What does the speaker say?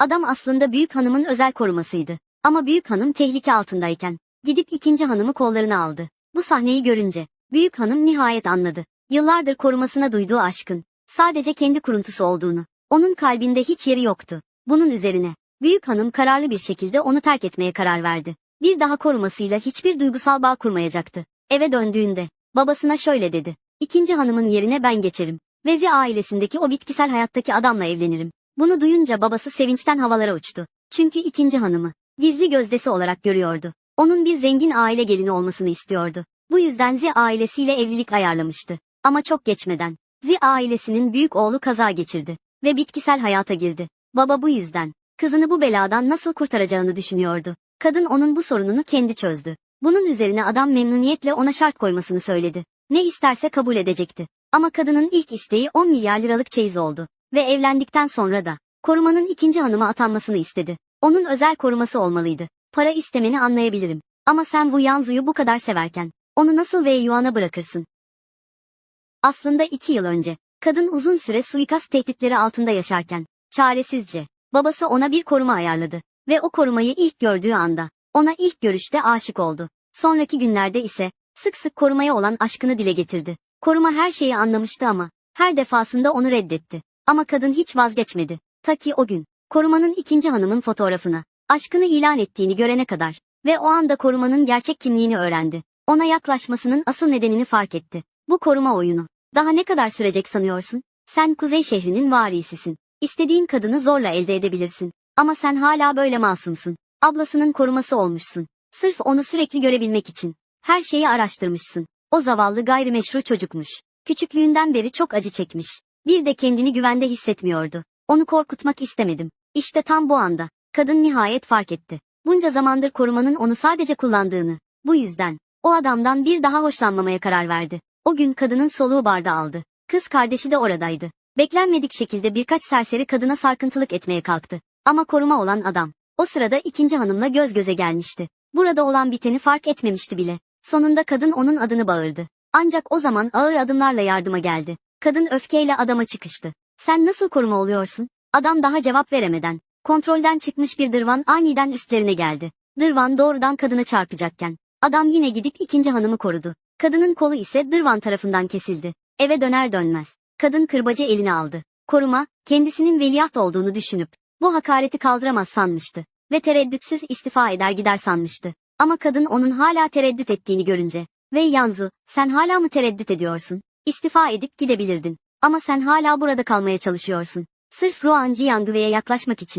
Adam aslında büyük hanımın özel korumasıydı. Ama büyük hanım tehlike altındayken, gidip ikinci hanımı kollarına aldı. Bu sahneyi görünce, büyük hanım nihayet anladı. Yıllardır korumasına duyduğu aşkın, sadece kendi kuruntusu olduğunu, onun kalbinde hiç yeri yoktu. Bunun üzerine, büyük hanım kararlı bir şekilde onu terk etmeye karar verdi. Bir daha korumasıyla hiçbir duygusal bağ kurmayacaktı. Eve döndüğünde, babasına şöyle dedi. İkinci hanımın yerine ben geçerim. Vezi ailesindeki o bitkisel hayattaki adamla evlenirim. Bunu duyunca babası sevinçten havalara uçtu. Çünkü ikinci hanımı, gizli gözdesi olarak görüyordu. Onun bir zengin aile gelini olmasını istiyordu. Bu yüzden Zi ailesiyle evlilik ayarlamıştı. Ama çok geçmeden, Zi ailesinin büyük oğlu kaza geçirdi ve bitkisel hayata girdi. Baba bu yüzden, kızını bu beladan nasıl kurtaracağını düşünüyordu. Kadın onun bu sorununu kendi çözdü. Bunun üzerine adam memnuniyetle ona şart koymasını söyledi. Ne isterse kabul edecekti. Ama kadının ilk isteği 10 milyar liralık çeyiz oldu. Ve evlendikten sonra da, korumanın ikinci hanıma atanmasını istedi. Onun özel koruması olmalıydı. Para istemeni anlayabilirim. Ama sen bu Yanzu'yu bu kadar severken, onu nasıl ve Yuan'a bırakırsın? Aslında iki yıl önce, kadın uzun süre suikast tehditleri altında yaşarken, çaresizce, babası ona bir koruma ayarladı. Ve o korumayı ilk gördüğü anda, ona ilk görüşte aşık oldu. Sonraki günlerde ise, sık sık korumaya olan aşkını dile getirdi. Koruma her şeyi anlamıştı ama, her defasında onu reddetti. Ama kadın hiç vazgeçmedi. Ta ki o gün, korumanın ikinci hanımın fotoğrafına, aşkını ilan ettiğini görene kadar ve o anda korumanın gerçek kimliğini öğrendi. Ona yaklaşmasının asıl nedenini fark etti. Bu koruma oyunu. Daha ne kadar sürecek sanıyorsun? Sen kuzey şehrinin varisisin. İstediğin kadını zorla elde edebilirsin. Ama sen hala böyle masumsun. Ablasının koruması olmuşsun. Sırf onu sürekli görebilmek için. Her şeyi araştırmışsın. O zavallı gayrimeşru çocukmuş. Küçüklüğünden beri çok acı çekmiş. Bir de kendini güvende hissetmiyordu. Onu korkutmak istemedim. İşte tam bu anda, kadın nihayet fark etti. Bunca zamandır korumanın onu sadece kullandığını. Bu yüzden, o adamdan bir daha hoşlanmamaya karar verdi. O gün kadının soluğu barda aldı. Kız kardeşi de oradaydı. Beklenmedik şekilde birkaç serseri kadına sarkıntılık etmeye kalktı. Ama koruma olan adam, o sırada ikinci hanımla göz göze gelmişti. Burada olan biteni fark etmemişti bile. Sonunda kadın onun adını bağırdı. Ancak o zaman ağır adımlarla yardıma geldi. Kadın öfkeyle adama çıkıştı. Sen nasıl koruma oluyorsun? Adam daha cevap veremeden, kontrolden çıkmış bir dırvan aniden üstlerine geldi. Dırvan doğrudan kadını çarpacakken, adam yine gidip ikinci hanımı korudu. Kadının kolu ise dırvan tarafından kesildi. Eve döner dönmez, kadın kırbacı eline aldı. Koruma, kendisinin veliaht olduğunu düşünüp, bu hakareti kaldıramaz sanmıştı. Ve tereddütsüz istifa eder gider sanmıştı. Ama kadın onun hala tereddüt ettiğini görünce, ve Yanzu, sen hala mı tereddüt ediyorsun? İstifa edip gidebilirdin. Ama sen hala burada kalmaya çalışıyorsun. Sırf Ruan Jiangwe'ye yaklaşmak için.